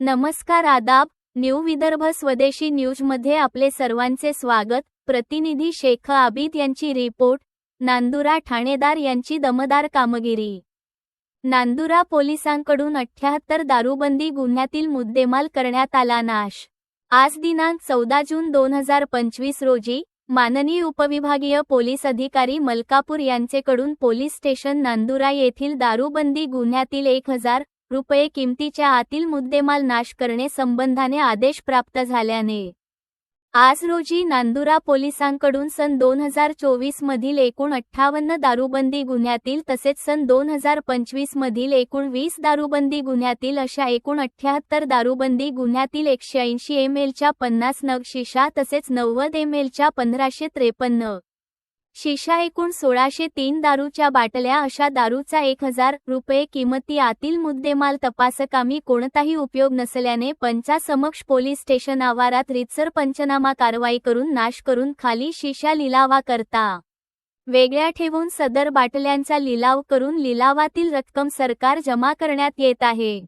नमस्कार आदाब न्यू विदर्भ स्वदेशी न्यूजमध्ये आपले सर्वांचे स्वागत. प्रतिनिधी शेख आबिद यांची रिपोर्ट. नांदुरा ठाणेदार यांची दमदार कामगिरी. नांदुरा पोलिसांकडून अठ्याहत्तर दारूबंदी गुन्ह्यातील मुद्देमाल करण्यात आला नाश. आज दिनांक चौदा जून दोन हजार पंचवीस रोजी माननीय उपविभागीय पोलीस अधिकारी मलकापूर यांचेकडून पोलीस स्टेशन नांदुरा येथील दारूबंदी गुन्ह्यातील एक हजार रुपये किमतीच्या आतील मुद्देमाल नाश करणे संबंधाने आदेश प्राप्त झाल्याने. आज रोजी नांदुरा पोलिसांकडून सन दोन हजार चोवीस मधील एकूण अठ्ठावन्न दारूबंदी गुन्ह्यातील तसेच सन दोन हजार पंचवीस मधील एकूण वीस दारूबंदी गुन्ह्यातील अशा एकूण अठ्याहत्तर दारूबंदी गुन्ह्यातील एकशे ऐंशी एम एलच्या पन्नास नग शिशा तसेच नव्वद एम एलच्या पंधराशे त्रेपन्न. शिशा एकूण सोळाशे तीन दारूच्या बाटल्या अशा दारूचा एक हजार रुपये किमती आतील मुद्देमाल तपासकामी कोणताही उपयोग नसल्याने पंचासमक्ष पोलीस स्टेशन आवारात रितसर पंचनामा कारवाई करून नाश करून खाली शिशा लिलावा करता. वेगळ्या ठेवून सदर बाटल्यांचा लिलाव करून लिलावातील रक्कम सरकार जमा करण्यात येत आहे.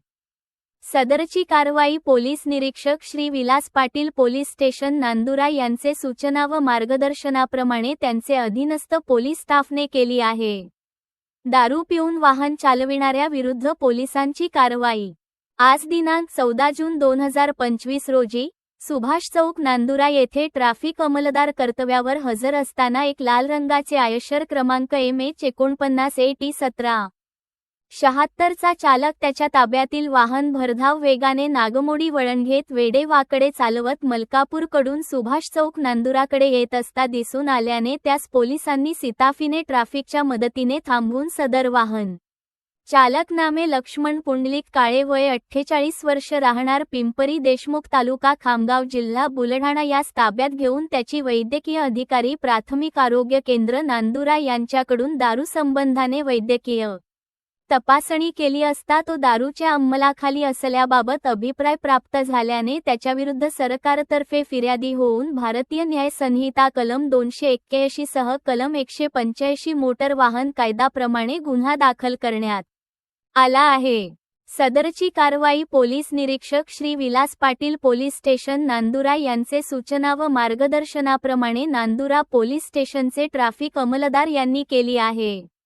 सदरची कारवाई पोलीस निरीक्षक श्री विलास पाटील पोलीस स्टेशन नांदुरा यांचे सूचना व मार्गदर्शनाप्रमाणे त्यांचे अधीनस्थ पोलीस स्टाफने केली आहे. दारू पिऊन वाहन चालविणाऱ्या विरुद्ध पोलिसांची कारवाई. आज दिनांक चौदा जून दोन हजार पंचवीस रोजी सुभाष चौक नांदुरा येथे ट्रॅफिक अंमलदार कर्तव्यावर हजर असताना एक लाल रंगाचे आयशर क्रमांक एम एच एकोणपन्नास ए टी सतरा. शहात्तरचा चालक त्याच्या ताब्यातील वाहन भरधाव वेगाने नागमोडी वळण घेत वेडे वाकडे चालवत मलकापूरकडून सुभाष चौक नांदुराकडे येत असता दिसून आल्याने त्यास पोलिसांनी सिताफीने ट्रॅफिकच्या मदतीने थांबवून सदर वाहन. चालक नामे लक्ष्मण पुंडलिक काळे वय अठ्ठेचाळीस वर्ष राहणार पिंपरी देशमुख तालुका खामगाव जिल्हा बुलढाणा यास ताब्यात घेऊन त्याची वैद्यकीय अधिकारी प्राथमिक आरोग्य केंद्र नांदुरा यांच्याकडून दारू संबंधाने वैद्यकीय तपासणी केली असता तो दारूच्या अंमलाखाली असल्याबाबत अभिप्राय प्राप्त झाल्याने त्याच्याविरुद्ध सरकारतर्फे फिर्यादी होऊन भारतीय न्याय संहिता कलम दोनशे एक्क्याऐंशी सह कलम एकशे पंच्याऐंशी मोटर वाहन कायदाप्रमाणे गुन्हा दाखल करण्यात आला आहे. सदरची कारवाई पोलीस निरीक्षक श्री विलास पाटील पोलीस स्टेशन नांदुरा यांचे सूचना व मार्गदर्शनाप्रमाणे नांदुरा पोलीस स्टेशनचे ट्राफिक अंमलदार यांनी केली आहे.